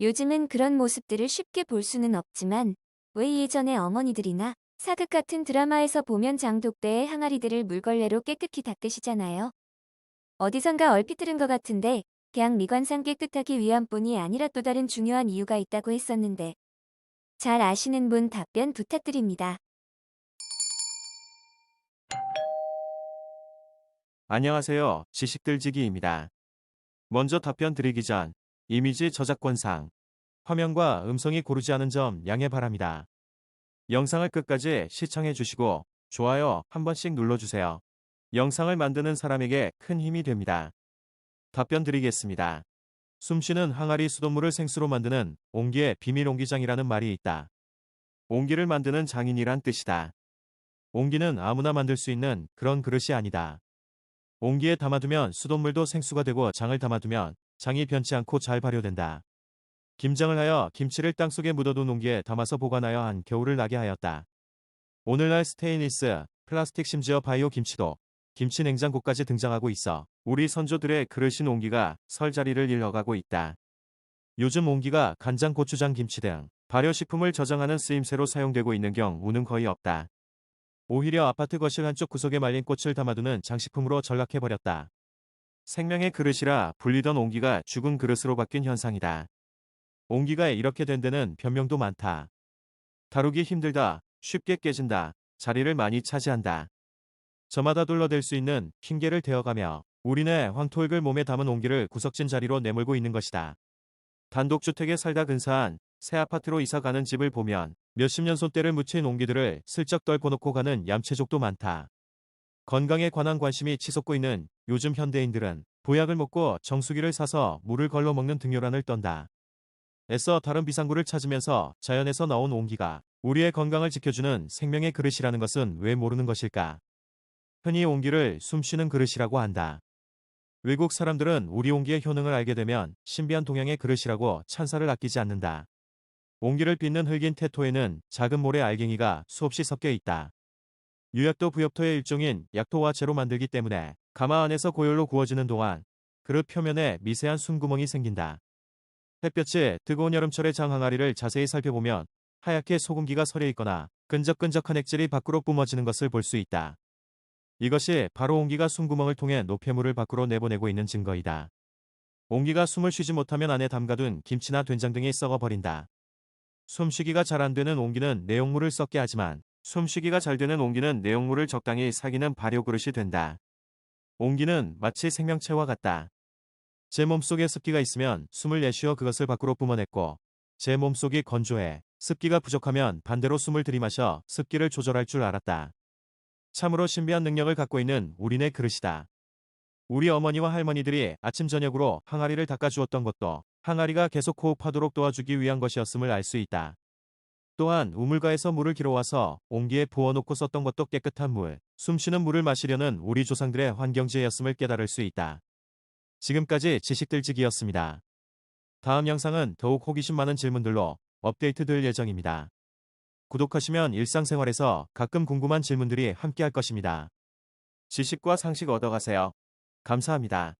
요즘은 그런 모습들을 쉽게 볼 수는 없지만 왜 예전에 어머니들이나 사극 같은 드라마에서 보면 장독대의 항아리들을 물걸레로 깨끗이 닦으시잖아요. 어디선가 얼핏 들은 것 같은데 그냥 미관상 깨끗하기 위함뿐이 아니라 또 다른 중요한 이유가 있다고 했었는데 잘 아시는 분 답변 부탁드립니다. 안녕하세요. 지식들지기입니다. 먼저 답변 드리기 전 이미지 저작권상 화면과 음성이 고르지 않은 점 양해 바랍니다. 영상을 끝까지 시청해 주시고 좋아요 한 번씩 눌러주세요. 영상을 만드는 사람에게 큰 힘이 됩니다. 답변 드리겠습니다. 숨쉬는 항아리 수돗물을 생수로 만드는 옹기의 비밀 옹기장이라는 말이 있다. 옹기를 만드는 장인이란 뜻이다. 옹기는 아무나 만들 수 있는 그런 그릇이 아니다. 옹기에 담아두면 수돗물도 생수가 되고 장을 담아두면 장이 변치 않고 잘 발효된다. 김장을 하여 김치를 땅속에 묻어둔 옹기에 담아서 보관하여 한 겨울을 나게 하였다. 오늘날 스테인리스, 플라스틱 심지어 바이오 김치도 김치 냉장고까지 등장하고 있어 우리 선조들의 그릇인 옹기가 설 자리를 잃어가고 있다. 요즘 옹기가 간장, 고추장, 김치 등 발효식품을 저장하는 쓰임새로 사용되고 있는 경우는 거의 없다. 오히려 아파트 거실 한쪽 구석에 말린 꽃을 담아두는 장식품으로 전락해버렸다. 생명의 그릇이라 불리던 옹기가 죽은 그릇으로 바뀐 현상이다. 옹기가 이렇게 된 데는 변명도 많다. 다루기 힘들다, 쉽게 깨진다, 자리를 많이 차지한다. 저마다 둘러댈 수 있는 핑계를 대어가며 우리네 황토익을 몸에 담은 옹기를 구석진 자리로 내몰고 있는 것이다. 단독주택에 살다 근사한 새 아파트로 이사가는 집을 보면 몇십 년 손때를 묻힌 옹기들을 슬쩍 떨고 놓고 가는 얌체족도 많다. 건강에 관한 관심이 치솟고 있는 요즘 현대인들은 보약을 먹고 정수기를 사서 물을 걸러 먹는 등요란을 떤다. 애써 다른 비상구를 찾으면서 자연에서 나온 옹기가 우리의 건강을 지켜주는 생명의 그릇이라는 것은 왜 모르는 것일까? 흔히 옹기를 숨쉬는 그릇이라고 한다. 외국 사람들은 우리 옹기의 효능을 알게 되면 신비한 동양의 그릇이라고 찬사를 아끼지 않는다. 옹기를 빚는 흙인 태토에는 작은 모래 알갱이가 수없이 섞여 있다. 유약도 부엽토의 일종인 약토와 재로 만들기 때문에 가마 안에서 고열로 구워지는 동안 그릇 표면에 미세한 숨구멍이 생긴다. 햇볕이 뜨거운 여름철의 장 항아리를 자세히 살펴보면 하얗게 소금기가 서려 있거나 끈적끈적한 액질이 밖으로 뿜어지는 것을 볼 수 있다. 이것이 바로 옹기가 숨구멍을 통해 노폐물을 밖으로 내보내고 있는 증거이다. 옹기가 숨을 쉬지 못하면 안에 담가둔 김치나 된장 등이 썩어버린다. 숨쉬기가 잘 안 되는 옹기는 내용물을 썩게 하지만 숨쉬기가 잘 되는 옹기는 내용물을 적당히 사귀는 발효 그릇이 된다. 옹기는 마치 생명체와 같다. 제 몸속에 습기가 있으면 숨을 내쉬어 그것을 밖으로 뿜어냈고 제 몸속이 건조해 습기가 부족하면 반대로 숨을 들이마셔 습기를 조절할 줄 알았다. 참으로 신비한 능력을 갖고 있는 우리네 그릇이다. 우리 어머니와 할머니들이 아침 저녁으로 항아리를 닦아주었던 것도 항아리가 계속 호흡하도록 도와주기 위한 것이었음을 알 수 있다. 또한 우물가에서 물을 길어와서 옹기에 부어놓고 썼던 것도 깨끗한 물, 숨쉬는 물을 마시려는 우리 조상들의 환경지혜였음을 깨달을 수 있다. 지금까지 지식들지기였습니다. 다음 영상은 더욱 호기심 많은 질문들로 업데이트될 예정입니다. 구독하시면 일상생활에서 가끔 궁금한 질문들이 함께할 것입니다. 지식과 상식 얻어가세요. 감사합니다.